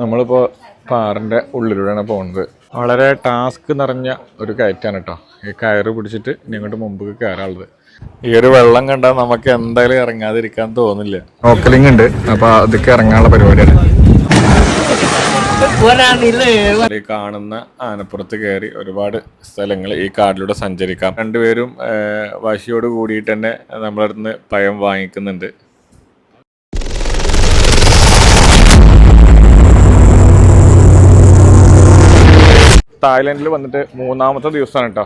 നമ്മളിപ്പോൾ പാറിന്റെ ഉള്ളിലൂടെയാണ് പോകുന്നത്. വളരെ ടാസ്ക് നിറഞ്ഞ ഒരു കയറ്റാണ് കേട്ടോ. ഈ കയറ് പിടിച്ചിട്ട് ഇനി അങ്ങോട്ട് മുമ്പ് കയറാനുള്ളത്. ഈ ഒരു വെള്ളം കണ്ടാൽ നമുക്ക് എന്തായാലും ഇറങ്ങാതിരിക്കാൻ തോന്നില്ല. നോക്കലിംഗ് ഉണ്ട്. അപ്പൊ അതൊക്കെ ഇറങ്ങാനുള്ള പരിപാടിയാണ്. ഈ കാണുന്ന ആനപ്പുറത്ത് കയറി ഒരുപാട് സ്ഥലങ്ങൾ ഈ കാടിലൂടെ സഞ്ചരിക്കാം. രണ്ടുപേരും വശിയോട് കൂടിയിട്ട് തന്നെ നമ്മളടുന്ന് പഴം പയം വാങ്ങിക്കുന്നുണ്ട്. തായ്ലൻഡിൽ വന്നിട്ട് മൂന്നാമത്തെ ദിവസമാണ് കേട്ടോ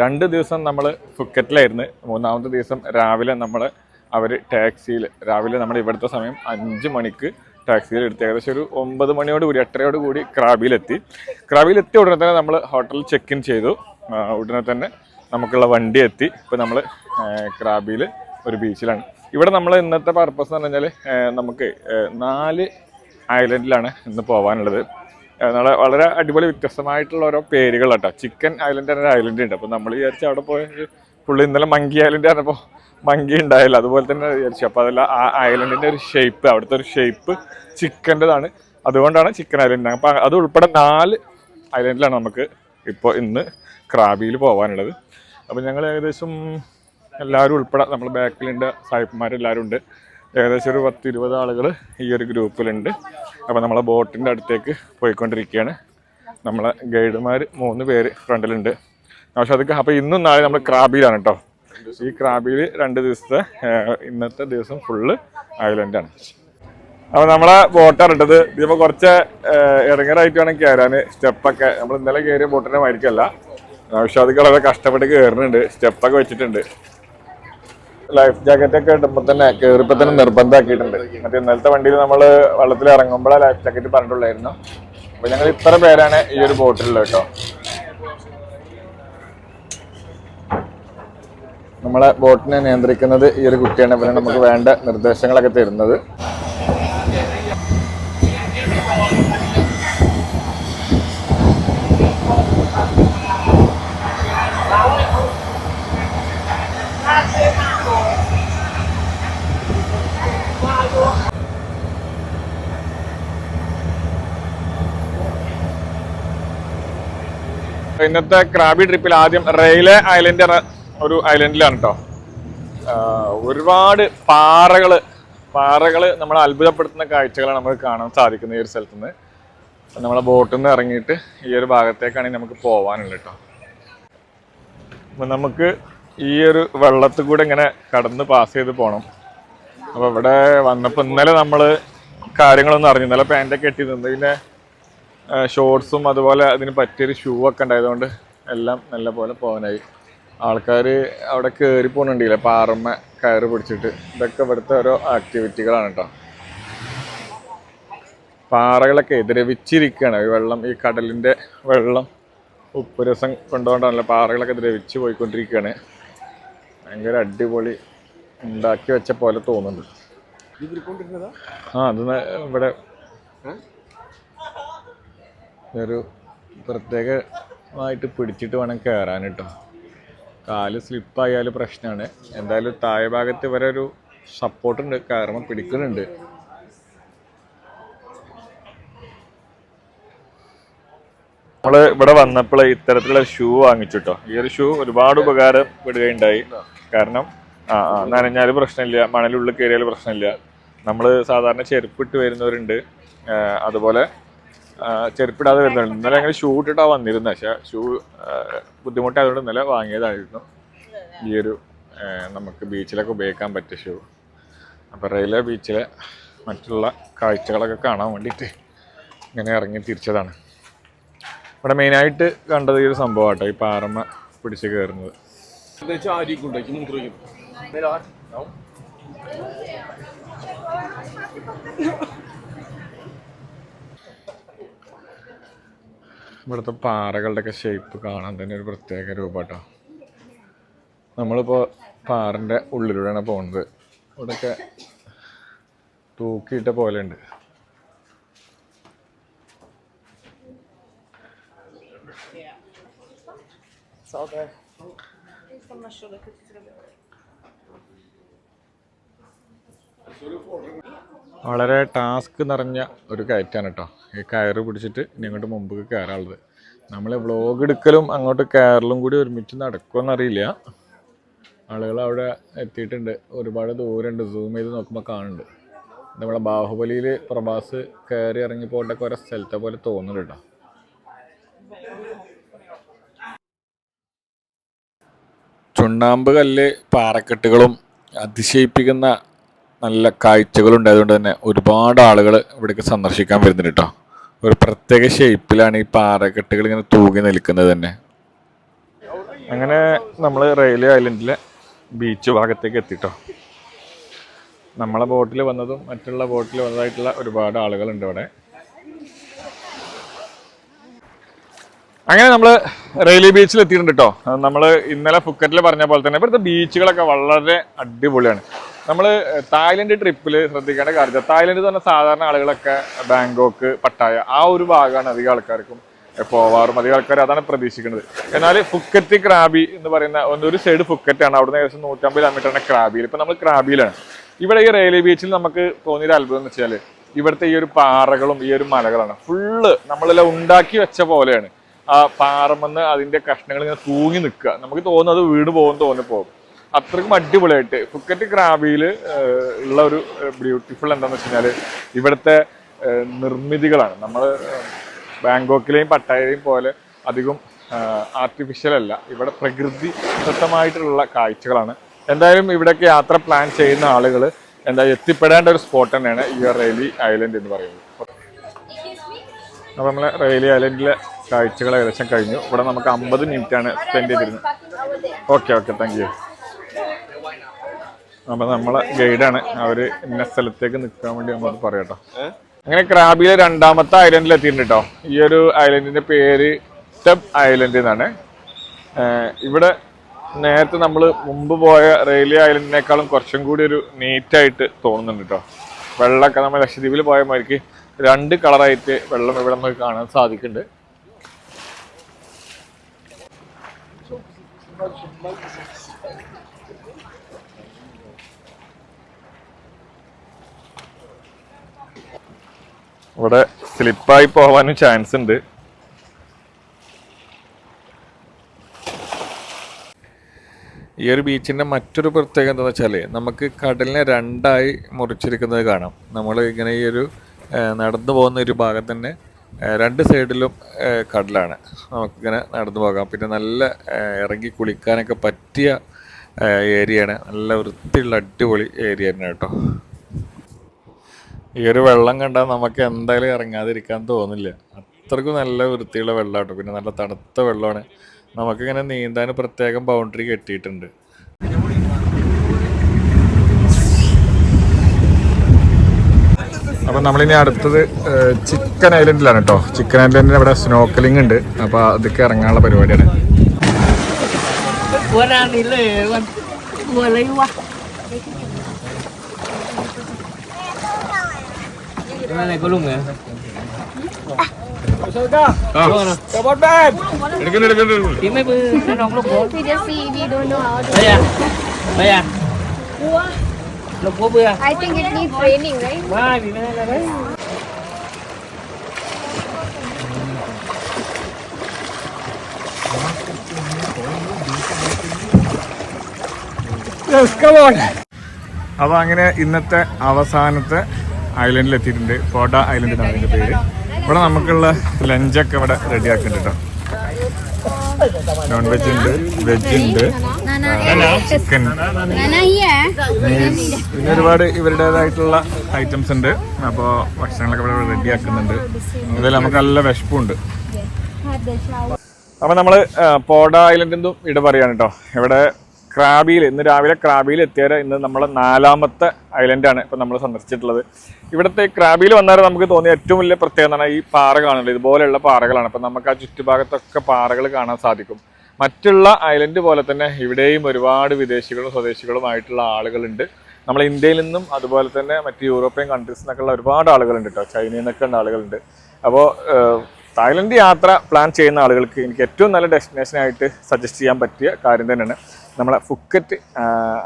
രണ്ട് ദിവസം നമ്മൾ ഫുക്കറ്റിലായിരുന്നു. മൂന്നാമത്തെ ദിവസം രാവിലെ നമ്മൾ അവർ ടാക്സിയിൽ രാവിലെ നമ്മൾ ഇവിടുത്തെ സമയം അഞ്ച് മണിക്ക് ടാക്സിയിൽ എടുത്ത് ഏകദേശം ഒരു ഒമ്പത് മണിയോട് കൂടി എട്ടരയോട് കൂടി ക്രാബിയിലെത്തി. ക്രാബിയിലെത്തിയ ഉടനെ തന്നെ നമ്മൾ ഹോട്ടലിൽ ചെക്ക് ഇൻ ചെയ്തു ഉടനെ തന്നെ നമുക്കുള്ള വണ്ടി എത്തി. ഇപ്പോൾ നമ്മൾ ക്രാബിയിൽ ഒരു ബീച്ചിലാണ്. ഇവിടെ നമ്മൾ ഇന്നത്തെ പർപ്പസ് എന്ന് പറഞ്ഞാൽ നമുക്ക് നാല് ഐലൻഡിലാണ് ഇന്ന് പോകാനുള്ളത് നാളെ വളരെ അടിപൊളി വ്യത്യസ്തമായിട്ടുള്ള ഓരോ പേരുകൾ കേട്ടോ ചിക്കൻ ഐലൻഡ് എന്നൊരു ഐലൻഡ് ഉണ്ട്. അപ്പോൾ നമ്മൾ വിചാരിച്ചു അവിടെ പോയി പുള്ളി ഇന്നലെ മങ്കി ഐലൻഡ് പറഞ്ഞപ്പോൾ മങ്കി ഉണ്ടായില്ല. അതുപോലെ തന്നെ വിചാരിച്ചു. അപ്പോൾ അതല്ല ആ ഐലൻഡിന്റെ ഒരു ഷേപ്പ് അവിടുത്തെ ഒരു ഷേപ്പ് ചിക്കന്റെതാണ് അതുകൊണ്ടാണ് ചിക്കൻ ഐലൻഡ് അപ്പോൾ അത് ഉൾപ്പെടെ നാല് ഐലൻഡിലാണ് നമുക്ക് ഇപ്പോൾ ഇന്ന് ക്രാബിയിൽ പോകാനുള്ളത് അപ്പോൾ ഞങ്ങൾ ഏകദേശം എല്ലാവരും ഉൾപ്പെടെ നമ്മൾ ബാക്കിലുണ്ട് സാഹിബ്മാരെല്ലാവരും ഉണ്ട്. ഏകദേശം ഒരു പത്ത് ഇരുപത് ആളുകൾ ഈ ഒരു ഗ്രൂപ്പിലുണ്ട്. അപ്പോൾ നമ്മളെ ബോട്ടിന്റെ അടുത്തേക്ക് പോയിക്കൊണ്ടിരിക്കുകയാണ്. നമ്മളെ ഗൈഡുമാർ മൂന്ന് പേര് ഫ്രണ്ടിലുണ്ട്. പക്ഷെ അതൊക്കെ അപ്പോൾ ഇന്നും നാളെ നമ്മൾ ക്രാബിയിലാണ് കേട്ടോ. ഈ ക്രാബിയിൽ രണ്ട് ദിവസത്തെ ഇന്നത്തെ ദിവസം ഫുള്ള് ഐലൻഡാണ്. അപ്പോൾ നമ്മളെ ബോട്ടാണ് ഇതിപ്പോൾ കുറച്ച് ഇറങ്ങറായിട്ട് വേണം കയറാൻ സ്റ്റെപ്പൊക്കെ നമ്മൾ ഇന്നലെ കയറിയ ബോട്ടിനെ മായിരിക്കല്ല പക്ഷെ അത് വളരെ കഷ്ടപ്പെട്ട് കയറുന്നുണ്ട്. സ്റ്റെപ്പൊക്കെ വെച്ചിട്ടുണ്ട്. ലൈഫ് ജാക്കറ്റ് ഒക്കെ ഇടുമ്പോൾ തന്നെ കയറിയപ്പോൾ തന്നെ നിർബന്ധമാക്കിയിട്ടുണ്ട് മറ്റേ ഇന്നലത്തെ വണ്ടിയിൽ നമ്മൾ വെള്ളത്തിൽ ഇറങ്ങുമ്പോഴാണ് ലൈഫ് ജാക്കറ്റ് പറഞ്ഞിട്ടുള്ളായിരുന്നു. അപ്പോൾ ഞങ്ങൾ ഇത്ര പേരാണ് ഈ ഒരു ബോട്ടിലുള്ളത് കേട്ടോ. നമ്മളെ ബോട്ടിനെ നിയന്ത്രിക്കുന്നത് ഈ ഒരു കുട്ടിയാണ്. പിന്നെ നമുക്ക് വേണ്ട നിർദ്ദേശങ്ങളൊക്കെ തരുന്നത്. ഇന്നത്തെ ക്രാബി ട്രിപ്പിൽ ആദ്യം റെയിലെ ഐലൻഡ് ഒരു ഐലൻഡിലാണ് കേട്ടോ ഒരുപാട് പാറകൾ പാറകൾ നമ്മളെ അത്ഭുതപ്പെടുത്തുന്ന കാഴ്ചകളാണ് നമുക്ക് കാണാൻ സാധിക്കുന്നത് ഈ ഒരു സ്ഥലത്ത് നിന്ന് നമ്മളെ ബോട്ടിൽ നിന്ന് ഇറങ്ങിയിട്ട് ഈ ഒരു ഭാഗത്തേക്കാണ് നമുക്ക് പോകാനുള്ളത് കേട്ടോ അപ്പൊ നമുക്ക് ഈ ഒരു വെള്ളത്തിൽ കൂടെ ഇങ്ങനെ കടന്ന് പാസ് ചെയ്ത് പോകണം അപ്പോൾ ഇവിടെ വന്നപ്പോൾ ഇന്നലെ നമ്മൾ കാര്യങ്ങളൊന്നും അറിഞ്ഞു ഇന്നലെ പാന്റൊക്കെ കെട്ടി നിന്ന് പിന്നെ ഷോർട്സും അതുപോലെ അതിന് പറ്റിയൊരു ഷൂ ഒക്കെ ഉണ്ടായതുകൊണ്ട് എല്ലാം നല്ല പോലെ പോകാനായി. ആൾക്കാർ അവിടെ കയറി പോകുന്നുണ്ടല്ലേ പാറമ്മ കയറ് പിടിച്ചിട്ട്. ഇതൊക്കെ ഇവിടുത്തെ ഓരോ ആക്ടിവിറ്റികളാണ് കേട്ടോ പാറകളൊക്കെ ദ്രവിച്ചിരിക്കുകയാണ് ഈ വെള്ളം ഈ കടലിന്റെ വെള്ളം ഉപ്പ് രസം കൊണ്ടുകൊണ്ടാണല്ലോ പാറകളൊക്കെ ദ്രവിച്ച് പോയിക്കൊണ്ടിരിക്കുകയാണ് ഭയങ്കര അടിപൊളി ഉണ്ടാക്കി വെച്ച പോലെ തോന്നുന്നുണ്ട്. ആ അത് ഇവിടെ ഒരു പ്രത്യേകമായിട്ട് പിടിച്ചിട്ട് വേണം കയറാൻ കേട്ടോ കാൽ സ്ലിപ്പായാൽ പ്രശ്നമാണ് എന്തായാലും താഴെ ഭാഗത്ത് വരെ ഒരു സപ്പോർട്ടുണ്ട്. കയറുമ്പോൾ പിടിക്കുന്നുണ്ട്. നമ്മൾ ഇവിടെ വന്നപ്പോൾ ഇത്തരത്തിലുള്ള ഷൂ വാങ്ങിച്ചു കേട്ടോ ഈ ഒരു ഷൂ ഒരുപാട് ഉപകാരപ്പെടുകയുണ്ടായി കാരണം ആ ആ നനഞ്ഞാലും പ്രശ്നമില്ല മണലുള്ളിൽ കയറിയാലും പ്രശ്നമില്ല. നമ്മൾ സാധാരണ ചെരുപ്പിട്ട് വരുന്നവരുണ്ട്. അതുപോലെ ചെരുപ്പിടാതെ വരുന്നുണ്ട് ഇന്നലെ ഞങ്ങൾ ഷൂ ഇട്ടിട്ടാണ് വന്നിരുന്നത് പക്ഷേ ഷൂ ബുദ്ധിമുട്ടായതുകൊണ്ട് ഇന്നലെ വാങ്ങിയതായിരുന്നു. ഈ ഒരു നമുക്ക് ബീച്ചിലൊക്കെ ഉപയോഗിക്കാൻ പറ്റിയ ഷൂ. അപ്പോൾ റെയിൽവേ ബീച്ചിലെ മറ്റുള്ള കാഴ്ചകളൊക്കെ കാണാൻ വേണ്ടിയിട്ട് ഇങ്ങനെ ഇറങ്ങി തിരിച്ചതാണ്. ഇവിടെ മെയിനായിട്ട് കണ്ടത് ഈ ഒരു സംഭവം കേട്ടോ ഈ പാറമ്മ പിടിച്ച് കയറുന്നത്. ചാരിക്കൊണ്ടേക്ക് ഇവിടുത്തെ പാറകളുടെയൊക്കെ ഷേപ്പ് കാണാൻ തന്നെ ഒരു പ്രത്യേക രൂപട്ടോ. നമ്മളിപ്പോൾ പാറിന്റെ ഉള്ളിലൂടെയാണ് പോകുന്നത്. ഇവിടെയൊക്കെ തൂക്കിയിട്ട പോലെ ഉണ്ട് വളരെ ടാസ്ക് നിറഞ്ഞ ഒരു കയറ്റാണ് കേട്ടോ. ഈ കയറ് പിടിച്ചിട്ട് ഇനി അങ്ങോട്ട് മുമ്പ് കയറാനുള്ളത്. നമ്മൾ വ്ളോഗ് എടുക്കലും അങ്ങോട്ട് കയറലും കൂടി ഒരുമിച്ച് നടക്കുമെന്നറിയില്ല ആളുകൾ അവിടെ എത്തിയിട്ടുണ്ട്. ഒരുപാട് ദൂരമുണ്ട്. സൂം ചെയ്ത് നോക്കുമ്പോൾ കാണുന്നുണ്ട്. നമ്മളെ ബാഹുബലിയിൽ പ്രഭാസ് കയറി ഇറങ്ങി പോകേണ്ട കുറെ സ്ഥലത്തെ പോലെ തോന്നുന്നുണ്ട് കേട്ടോ. ചുണ്ണാമ്പ് കല്ല് പാറക്കെട്ടുകളും അതിശയിപ്പിക്കുന്ന നല്ല കാഴ്ചകളുണ്ടായതുകൊണ്ട് തന്നെ ഒരുപാട് ആളുകൾ ഇവിടേക്ക് സന്ദർശിക്കാൻ വരുന്നുണ്ട് കേട്ടോ ഒരു പ്രത്യേക ഷേപ്പിലാണ് ഈ പാറക്കെട്ടുകൾ ഇങ്ങനെ തൂങ്ങി നിൽക്കുന്നത് തന്നെ. അങ്ങനെ നമ്മൾ റെയിൽവേ ഐലൻഡിലെ ബീച്ച് ഭാഗത്തേക്ക് എത്തിട്ടോ നമ്മളെ ബോട്ടിൽ വന്നതും മറ്റുള്ള ബോട്ടിൽ വന്നതായിട്ടുള്ള ഒരുപാട് ആളുകളുണ്ട് ഇവിടെ. അങ്ങനെ നമ്മൾ റെയിൽവേ ബീച്ചിൽ എത്തിയിട്ടുണ്ട് കേട്ടോ നമ്മൾ ഇന്നലെ ഫുക്കറ്റിൽ പറഞ്ഞ പോലെ തന്നെ ഇവിടുത്തെ ബീച്ചുകളൊക്കെ വളരെ അടിപൊളിയാണ്. നമ്മൾ തായ്ലൻഡ് ട്രിപ്പിൽ ശ്രദ്ധിക്കേണ്ട കാര്യം തായ്ലൻഡ് തന്നെ സാധാരണ ആളുകളൊക്കെ ബാങ്കോക്ക് പട്ടായ ആ ഒരു ഭാഗമാണ് അധികം ആൾക്കാർക്കും പോവാറും. അധികം ആൾക്കാർ അതാണ് പ്രതീക്ഷിക്കുന്നത്. എന്നാൽ ഫുക്കറ്റ് ക്രാബി എന്ന് പറയുന്ന ഒരു സൈഡ് ഫുക്കറ്റാണ്. അവിടുന്ന് ഏകദേശം നൂറ്റമ്പത് കിലോമീറ്ററാണ് ക്രാബിയിൽ. ഇപ്പം നമ്മൾ ക്രാബിയിലാണ്. ഇവിടെ ഈ റെയിൽവേ ബീച്ചിൽ നമുക്ക് തോന്നിയൊരു അത്ഭുതം എന്ന് വെച്ചാൽ ഇവിടുത്തെ ഈ ഒരു പാറകളും ഈ ഒരു മലകളാണ്. ഫുള്ള് നമ്മളെല്ലാം ഉണ്ടാക്കി വെച്ച പോലെയാണ്. ആ പാറമെന്ന് അതിന്റെ കഷ്ണങ്ങൾ ഇങ്ങനെ തൂങ്ങി നിൽക്കുക. നമുക്ക് തോന്നുന്നത് വീട് പോകും തോന്നിപ്പോകും അത്രയ്ക്കും അടിപൊളിയായിട്ട്. ഫുക്കറ്റ് ക്രാബിയിൽ ഉള്ള ഒരു ബ്യൂട്ടിഫുൾ എന്താണെന്ന് വെച്ച് കഴിഞ്ഞാൽ ഇവിടുത്തെ നിർമ്മിതികളാണ്. നമ്മൾ ബാങ്കോക്കിലെയും പട്ടായയിലെയും പോലെ അധികം ആർട്ടിഫിഷ്യൽ അല്ല. ഇവിടെ പ്രകൃതി ദത്തമായിട്ടുള്ള കാഴ്ചകളാണ്. എന്തായാലും ഇവിടേക്ക് യാത്ര പ്ലാൻ ചെയ്യുന്ന ആളുകൾ എന്താ എത്തിപ്പെടേണ്ട ഒരു സ്പോട്ട് തന്നെയാണ് ഈ റെയിലി ഐലൻഡ് എന്ന് പറയുന്നത്. അപ്പോൾ നമ്മളെ റെയിലി ഐലൻഡിലെ കാഴ്ചകൾ ഏകദേശം കഴിഞ്ഞു. ഇവിടെ നമുക്ക് അമ്പത് മിനിറ്റാണ് സ്പെൻഡ് ചെയ്തിരുന്നത്. ഓക്കെ ഓക്കെ താങ്ക് യു അപ്പോൾ നമ്മളെ ഗൈഡാണ് അവർ ഇന്ന സ്ഥലത്തേക്ക് നിൽക്കാൻ വേണ്ടി നമ്മളോട് പറയട്ടോ അങ്ങനെ ക്രാബിയിലെ രണ്ടാമത്തെ ഐലൻഡിൽ എത്തിയിട്ടുണ്ട് കേട്ടോ ഈ ഒരു ഐലൻഡിന്റെ പേര് ടെബ് ഐലൻഡ് എന്നാണ് ഇവിടെ നേരത്തെ നമ്മൾ മുമ്പ് പോയ റെയിൽവേ ഐലൻഡിനേക്കാളും കുറച്ചും കൂടി ഒരു നീറ്റായിട്ട് തോന്നുന്നുണ്ട് കേട്ടോ വെള്ളമൊക്കെ നമ്മൾ ലക്ഷദ്വീപിൽ പോയ മാതിരിക്ക് രണ്ട് കളറായിട്ട് വെള്ളം ഇവിടെ നമുക്ക് കാണാൻ സാധിക്കുന്നുണ്ട് ഇവിടെ സ്ലിപ്പായി പോവാനും ചാൻസ് ഉണ്ട്. ഈ ഒരു ബീച്ചിന്റെ മറ്റൊരു പ്രത്യേകത എന്താണെന്ന് വെച്ചാൽ നമുക്ക് കടലിനെ രണ്ടായി മുറിച്ചിരിക്കുന്നത് കാണാം. നമ്മൾ ഇങ്ങനെ ഈ ഒരു നടന്നു പോകുന്ന ഒരു ഭാഗം തന്നെ രണ്ട് സൈഡിലും കടലാണ്. നമുക്കിങ്ങനെ നടന്നു പോകാം. പിന്നെ നല്ല ഇറങ്ങി കുളിക്കാനൊക്കെ പറ്റിയ ഏരിയയാണ്. നല്ല വൃത്തിയുള്ള അടിപൊളി ഏരിയ തന്നെ കേട്ടോ. ഈ ഒരു വെള്ളം കണ്ടാൽ നമുക്ക് എന്തായാലും ഇറങ്ങാതിരിക്കാൻ തോന്നില്ല. അത്രക്കും നല്ല വൃത്തിയുള്ള വെള്ളം കേട്ടോ പിന്നെ നല്ല തണുത്ത വെള്ളമാണ്. നമുക്കിങ്ങനെ നീന്താൻ പ്രത്യേകം ബൗണ്ടറി കെട്ടിയിട്ടുണ്ട്. അപ്പം നമ്മളിനി അടുത്തത് ചിക്കൻ ഐലൻഡിലാണ് കേട്ടോ ചിക്കൻ ഐലൻഡിന് ഇവിടെ സ്നോക്കലിംഗ് ഉണ്ട്. അപ്പോൾ അതൊക്കെ ഇറങ്ങാനുള്ള പരിപാടിയാണ്. അപ്പൊ അങ്ങനെ ഇന്നത്തെ അവസാനത്തെ ഐലൻഡിൽ എത്തിയിട്ടുണ്ട്. ഫോട്ട ഐലൻഡ് എന്നാണ് ഇതിന്റെ പേര്. ഇവിടെ നമുക്കുള്ള ലഞ്ചൊക്കെ ഇവിടെ റെഡി ആക്കുന്നുണ്ട് കേട്ടോ നോൺ വെജ് ഉണ്ട് വെജ് ഉണ്ട് ചിക്കൻ. പിന്നെ ഒരുപാട് ഇവരുടേതായിട്ടുള്ള ഐറ്റംസ് ഉണ്ട്. അപ്പോൾ ഭക്ഷണങ്ങളൊക്കെ ഇവിടെ റെഡി ആക്കുന്നുണ്ട് ഇതിൽ നമുക്ക് നല്ല വിശപ്പുണ്ട്. അപ്പൊ നമ്മൾ പോഡ പോഡ ഐലൻഡിന്നും ഇവിടെ പറയാണ് കേട്ടോ ഇവിടെ ക്രാബിയിൽ ഇന്ന് രാവിലെ ക്രാബിയിൽ എത്തിയത് ഇന്ന് നമ്മളെ നാലാമത്തെ ഐലൻഡാണ് ഇപ്പം നമ്മൾ സന്ദർശിച്ചിട്ടുള്ളത്. ഇവിടുത്തെ ക്രാബിയിൽ വന്നാൽ നമുക്ക് തോന്നിയ ഏറ്റവും വലിയ പ്രത്യേകത ഈ പാറ കാണുന്നത് ഇതുപോലെയുള്ള പാറകളാണ്. അപ്പം നമുക്ക് ആ ചുറ്റുഭാഗത്തൊക്കെ പാറകൾ കാണാൻ സാധിക്കും. മറ്റുള്ള ഐലൻഡ് പോലെ തന്നെ ഇവിടെയും ഒരുപാട് വിദേശികളും സ്വദേശികളുമായിട്ടുള്ള ആളുകളുണ്ട്. നമ്മൾ ഇന്ത്യയിൽ നിന്നും അതുപോലെ തന്നെ മറ്റ് യൂറോപ്യൻ കൺട്രീസിൽ നിന്നൊക്കെയുള്ള ഒരുപാട് ആളുകളുണ്ട് കേട്ടോ. ചൈനയിൽ നിന്നൊക്കെ ഉള്ള ആളുകളുണ്ട്. അപ്പോൾ തായ്ലൻഡ് യാത്ര പ്ലാൻ ചെയ്യുന്ന ആളുകൾക്ക് എനിക്ക് ഏറ്റവും നല്ല ഡെസ്റ്റിനേഷനായിട്ട് സജസ്റ്റ് ചെയ്യാൻ പറ്റിയ കാര്യം തന്നെയാണ്. നമ്മളെ ഫുക്കറ്റ്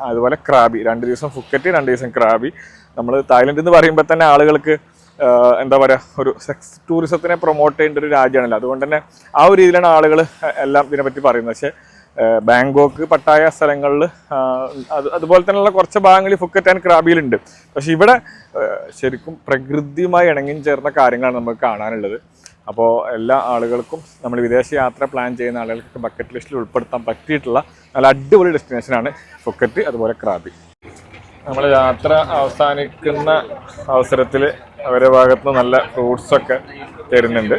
അതുപോലെ ക്രാബി. രണ്ട് ദിവസം ഫുക്കറ്റ് രണ്ട് ദിവസം ക്രാബി. നമ്മൾ തായ്ലൻഡ് എന്ന് പറയുമ്പോൾ തന്നെ ആളുകൾക്ക് എന്താ പറയുക ഒരു സെക്സ് ടൂറിസത്തിനെ പ്രൊമോട്ട് ചെയ്യേണ്ട ഒരു രാജ്യമാണല്ലോ. അതുകൊണ്ട് തന്നെ ആ ഒരു രീതിയിലാണ് ആളുകൾ എല്ലാം ഇതിനെപ്പറ്റി പറയുന്നത്. പക്ഷേ ബാങ്കോക്ക് പട്ടായ സ്ഥലങ്ങളിൽ അത് അതുപോലെ തന്നെയുള്ള കുറച്ച് ഭാഗങ്ങളിൽ ഫുക്കറ്റ് ആൻഡ് ക്രാബിയിലുണ്ട്. പക്ഷെ ഇവിടെ ശരിക്കും പ്രകൃതിയുമായി ഇണങ്ങി ചേർന്ന കാര്യങ്ങളാണ് നമുക്ക് കാണാനുള്ളത്. അപ്പോൾ എല്ലാ ആളുകൾക്കും നമ്മൾ വിദേശ യാത്ര പ്ലാൻ ചെയ്യുന്ന ആളുകൾക്ക് ബക്കറ്റ് ലിസ്റ്റിൽ ഉൾപ്പെടുത്താൻ പറ്റിയിട്ടുള്ള നല്ല അടിപൊളി ഡെസ്റ്റിനേഷനാണ് ഫുക്കറ്റ് അതുപോലെ ക്രാബി നമ്മൾ യാത്ര അവസാനിക്കുന്ന അവസരത്തിൽ അവരെ ഭാഗത്ത് നല്ല ഫ്രൂട്ട്സൊക്കെ തരുന്നുണ്ട്.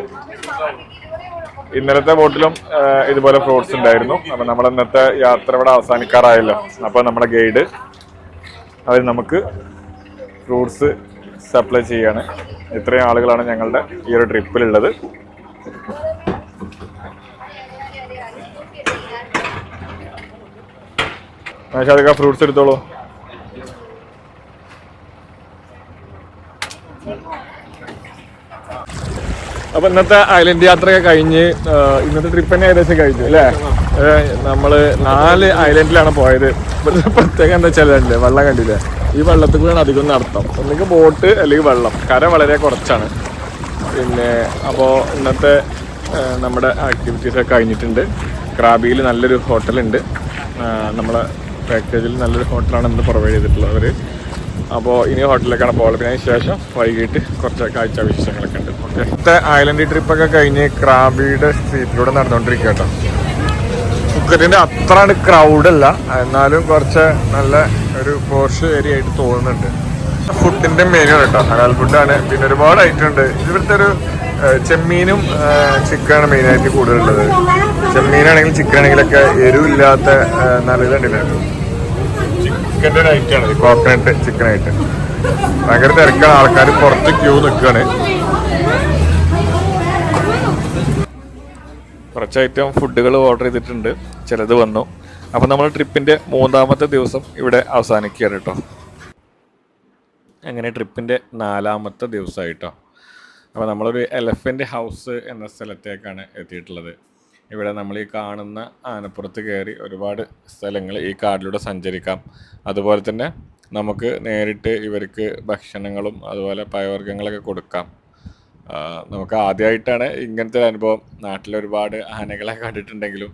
ഇന്നലത്തെ ബോട്ടിലും ഇതുപോലെ ഫ്രൂട്ട്സ് ഉണ്ടായിരുന്നു. അപ്പം നമ്മൾ ഇന്നത്തെ യാത്ര ഇവിടെ അവസാനിക്കാറായല്ലോ. അപ്പോൾ നമ്മുടെ ഗൈഡ് അവർ നമുക്ക് ഫ്രൂട്ട്സ് സപ്ലൈ ചെയ്യാണ്. ഇത്രയും ആളുകളാണ് ഞങ്ങളുടെ ഈ ഒരു ട്രിപ്പിലുള്ളത്. മേശാദിക്ക ഫ്രൂട്ട്സ് എടുത്തോളൂ. അപ്പൊ ഇന്നത്തെ ഐലൻഡ് യാത്രയൊക്കെ കഴിഞ്ഞ് ഇന്നത്തെ ട്രിപ്പ് തന്നെ ഏകദേശം കഴിഞ്ഞു അല്ലേ? നമ്മൾ നാല് ഐലൻഡിലാണ് പോയത്. പ്രത്യേകം എന്താ വെച്ചാൽ വെള്ളം കണ്ടില്ലേ? ഈ വെള്ളത്തിൽ കൂടെയാണ് അധികം നടത്തം. ഒന്നുകിൽ ബോട്ട് അല്ലെങ്കിൽ വെള്ളം. കര വളരെ കുറച്ചാണ്. പിന്നെ അപ്പോൾ ഇന്നത്തെ നമ്മുടെ ആക്ടിവിറ്റീസ് ഒക്കെ കഴിഞ്ഞിട്ടുണ്ട്. ക്രാബിയിൽ നല്ലൊരു ഹോട്ടലുണ്ട് നമ്മളെ പാക്കേജിൽ നല്ലൊരു ഹോട്ടലാണ് ഇന്ന് പ്രൊവൈഡ് ചെയ്തിട്ടുള്ളത് അവർ അപ്പോൾ ഇനി ഹോട്ടലിലേക്കാണ് പോകുന്നത് പിന്നെ ശേഷം വൈകിട്ട് കുറച്ച് കാഴ്ച വിശേഷങ്ങളൊക്കെ ഉണ്ട്. ഓക്കെ. ഇന്നത്തെ ഐലൻഡ് ട്രിപ്പൊക്കെ കഴിഞ്ഞ് ക്രാബിയുടെ സ്ട്രീറ്റിലൂടെ നടന്നുകൊണ്ടിരിക്കുക കേട്ടോ. ഫുക്കറ്റിന്റെ അത്ര ക്രൗഡല്ല എന്നാലും കുറച്ച് നല്ല ഒരു പോർഷ് ഏരിയ ആയിട്ട് തോന്നുന്നുണ്ട് ഫുഡിന്റെ മെനു കേട്ടോ. ഹലാൽ ഫുഡാണ് പിന്നെ ഒരുപാട് ഐറ്റം ഉണ്ട്. ഇവിടുത്തെ ഒരു ചെമ്മീനും ചിക്കനാണ് മെയിനായിട്ട് കൂടുതലുള്ളത്. ചെമ്മീനാണെങ്കിലും ചിക്കൻ ആണെങ്കിലൊക്കെ എരിവില്ലാത്ത ഏഹ്, നല്ലതുണ്ടല്ലേ ചിക്കന്റെ ഒരു ഐറ്റമാണ് കോക്കനട്ട് ചിക്കൻ ആയിട്ട്. ഭയങ്കര തിരക്കാണ്. ആൾക്കാർ പുറത്ത് ക്യൂ നിൽക്കുകയാണ് കുറച്ച് ഐറ്റം ഫുഡുകൾ ഓർഡർ ചെയ്തിട്ടുണ്ട്. ചിലത് വന്നു. അപ്പോൾ നമ്മൾ ട്രിപ്പിന്റെ മൂന്നാമത്തെ ദിവസം ഇവിടെ അവസാനിക്കുകയാണ് കേട്ടോ. അങ്ങനെ ട്രിപ്പിന്റെ നാലാമത്തെ ദിവസമായിട്ടോ. അപ്പോൾ നമ്മളൊരു എലഫന്റ് ഹൗസ് എന്ന സ്ഥലത്തേക്കാണ് എത്തിയിട്ടുള്ളത്. ഇവിടെ നമ്മൾ ഈ കാണുന്ന ആനപ്പുറത്ത് കയറി ഒരുപാട് സ്ഥലങ്ങൾ ഈ കാടിലൂടെ സഞ്ചരിക്കാം. അതുപോലെ തന്നെ നമുക്ക് നേരിട്ട് ഇവർക്ക് ഭക്ഷണങ്ങളും അതുപോലെ പയവർഗങ്ങളൊക്കെ കൊടുക്കാം. നമുക്ക് ആദ്യമായിട്ടാണ് ഇങ്ങനത്തെ ഒരു അനുഭവം. നാട്ടിൽ ഒരുപാട് ആനകളെ കണ്ടിട്ടുണ്ടെങ്കിലും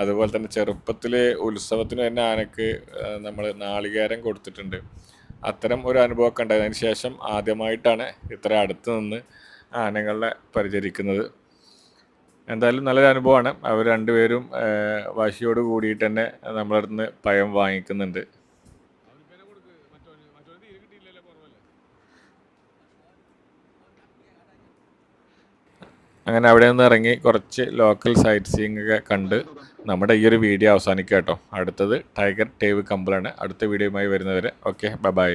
അതുപോലെ തന്നെ ചെറുപ്പത്തിൽ ഉത്സവത്തിന് തന്നെ ആനക്ക് നമ്മൾ നാളികേരം കൊടുത്തിട്ടുണ്ട്. അത്തരം ഒരു അനുഭവമൊക്കെ ഉണ്ടായത് അതിന് ശേഷം ആദ്യമായിട്ടാണ് ഇത്ര അടുത്ത് നിന്ന് ആനകളെ പരിചരിക്കുന്നത്. എന്തായാലും നല്ലൊരു അനുഭവമാണ്. അവർ രണ്ടുപേരും വാശിയോട് കൂടിയിട്ട് തന്നെ നമ്മളടുത്ത് നിന്ന് പയം വാങ്ങിക്കുന്നുണ്ട്. അങ്ങനെ അവിടെ നിന്ന് ഇറങ്ങി കുറച്ച് ലോക്കൽ സൈറ്റ് സീയിങ് ഒക്കെ കണ്ട് നമ്മുടെ ഈ ഒരു വീഡിയോ അവസാനിക്കുക കേട്ടോ. അടുത്തത് ടൈഗർ ടേവ് കമ്പിളാണ് അടുത്ത വീഡിയോയുമായി വരുന്നവരെ ഓക്കെ ബൈ